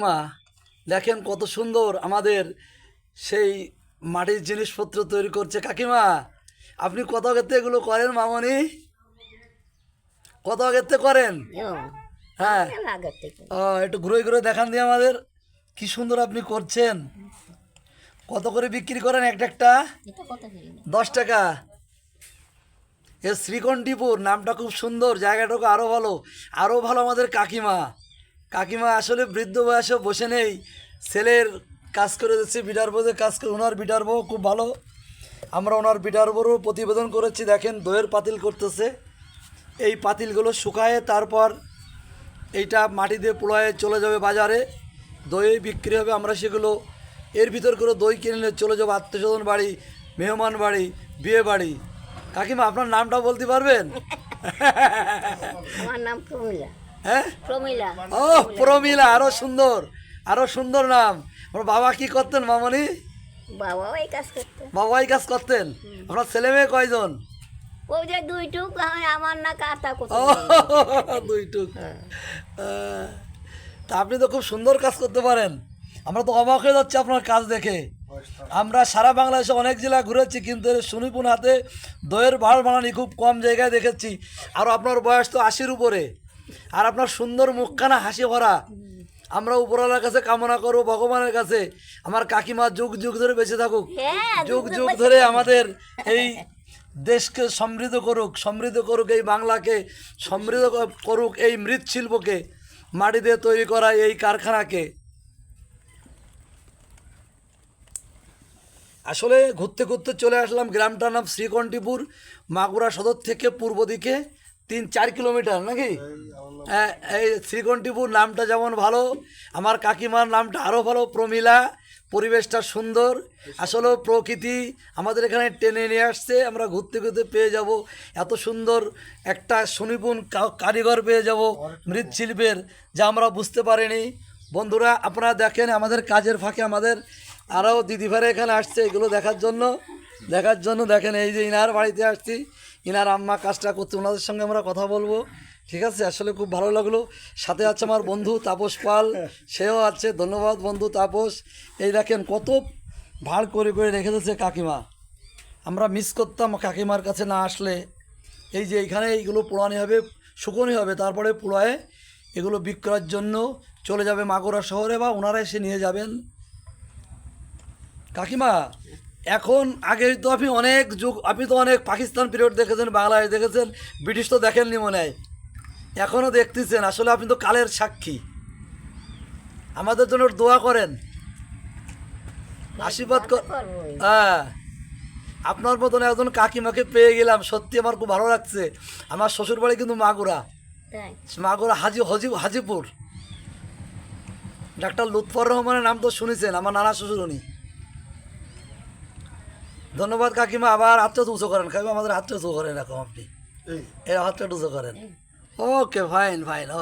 মা দেখেন কত সুন্দর আমাদের সেই মাটির জিনিসপত্র তৈরি করছে। কাকিমা আপনি কত ক্ষেত্রে এগুলো করেন মামনি? কত ক্ষেত্রে করেন? হ্যাঁ। ও, একটু ঘুরে ঘুরে দেখান দিয়ে আমাদের। কি সুন্দর আপনি করছেন। কত করে বিক্রি করেন একটা? একটা দশ টাকা। এ শ্রীকণ্ঠীপুর নামটা খুব সুন্দর জায়গাটাকে আরও ভালো। আরও ভালো আমাদের কাকিমা। কাকিমা আসলে বৃদ্ধ বয়সে বসে নেই। ছেলের কাজ করে দিচ্ছে, বিটার বোধে কাজ করে, ওনার বিটার বউ খুব ভালো। আমরা ওনার বিটার বউরও প্রতিবেদন করেছি, দেখেন দইয়ের পাতিল করতেছে। এই পাতিলগুলো শুকায়ে তারপর এইটা মাটি দিয়ে পোড়ায় চলে যাবে বাজারে। দই বিক্রি হবে আমরা সেগুলো। এর ভিতর করে দই কিনে নিয়ে চলে যাব আত্মীয়স্বজন বাড়ি, মেহমান বাড়ি, বিয়ে বাড়ি। কাকিমা, আপনার নামটা বলতে পারবেন? আমার নাম প্রমিলা। হ্যাঁ? প্রমিলা। ও প্রমিলা আরও সুন্দর আরও সুন্দর নাম। আমার বাবা কি করতেন মামনি? বাবা ওই কাজ করতে বাবাই কাজ করতেন? আপনার ছেলে মেয়ে কয়জন? ওই যে দুই টুক আমার না কাটা করতে দুই টুক তা আপনি তো খুব সুন্দর কাজ করতে পারেন। আমরা তো অবাক হয়ে যাচ্ছি আপনার কাজ দেখে। আমরা সারা বাংলাদেশে অনেক জেলা ঘুরেছি কিন্তু সুনিপুণ হাতে দইয়ের ভাড় বানানি খুব কম জায়গায় দেখেছি। আর আপনার বয়স তো আশির উপরে। আর আপনার সুন্দর মুখখানা হাসি ভরা। আমরা উপরওয়ালার কাছে কামনা করব ভগবানের কাছে। আমার কাকিমা যুগ যুগ ধরে বেঁচে থাকুক। হ্যাঁ যুগ যুগ ধরে আমাদের এই দেশকে সমৃদ্ধ করুক সমৃদ্ধ করুক এই বাংলাকে সমৃদ্ধ করুক এই মৃৎশিল্পকে মাটি দিয়ে তৈরি করা এই কারখানাকে। আসলে ঘুরতে ঘুরতে চলে আসলাম গ্রামটার নাম শ্রীকণ্ঠীপুর মাগুরা সদর থেকে পূর্ব দিকে। তিন চার কিলোমিটার নাকি? হ্যাঁ, এই শ্রীকণ্ঠীপুর নামটা যেমন ভালো আমার কাকিমার নামটা আরও ভালো প্রমিলা পরিবেশটা সুন্দর আসলে প্রকৃতি আমাদের এখানে টেনে নিয়ে আসছে আমরা ঘুরতে ঘুরতে পেয়ে যাব এত সুন্দর একটা সুনিপুণ কারিগর পেয়ে যাব মৃৎশিল্পের যা আমরা বুঝতে পারিনি। বন্ধুরা আপনারা দেখেন আমাদের কাজের ফাঁকে আমাদের আরও দিদিভাইরা এখানে আসছে এগুলো দেখার জন্য। দেখার জন্য দেখেন, এই যে ইনার বাড়িতে আসছি, ইনার আম্মা কাজটা করছে, ওনাদের সঙ্গে আমরা কথা বলব। ঠিক আছে, আসলে খুব ভালো লাগল। সাথে আছে আমার বন্ধু তাপস পাল, সেও আছে, ধন্যবাদ বন্ধু তাপস। এই দেখেন, কত ভাড় করে করে রেখে দিয়েছে কাকিমা। আমরা মিস করতাম কাকিমার কাছে না আসলে। এই যে এইখানে এইগুলো পোড়ানি হবে, শুকোনি হবে, তারপরে পোড়ায় এগুলো বিক্রয়ের জন্য চলে যাবে মাগুরা শহরে বা ওনারা এসে নিয়ে যাবেন। কাকিমা এখন আগে তো আপনি অনেক যুগ আপনি তো অনেক পাকিস্তান পিরিয়ড দেখেছেন বাংলাদেশ দেখেছেন ব্রিটিশ তো দেখেননি মনে হয়। এখনও দেখতেছেন আসলে আপনি তো কালের সাক্ষী। আমাদের জন্য দোয়া করেন। আশীর্বাদ কর হ্যাঁ। আপনার মতন একজন কাকিমাকে পেয়ে গেলাম সত্যি আমার খুব ভালো লাগছে। আমার শ্বশুর বাড়ি কিন্তু মাগুরা। মাগুরা হাজি হজি হাজিপুর। ডাক্তার লুৎফর রহমানের নাম তো শুনেছেন আমার নানা শ্বশুর উনি। ধন্যবাদ কাকিমা আবার হাতটা উঁচু করেন। কাকিমা আমাদের হাতটা উঁচু করেন এরকম আপনি। এর হাতটা উঁচু করেন। Okay fine fine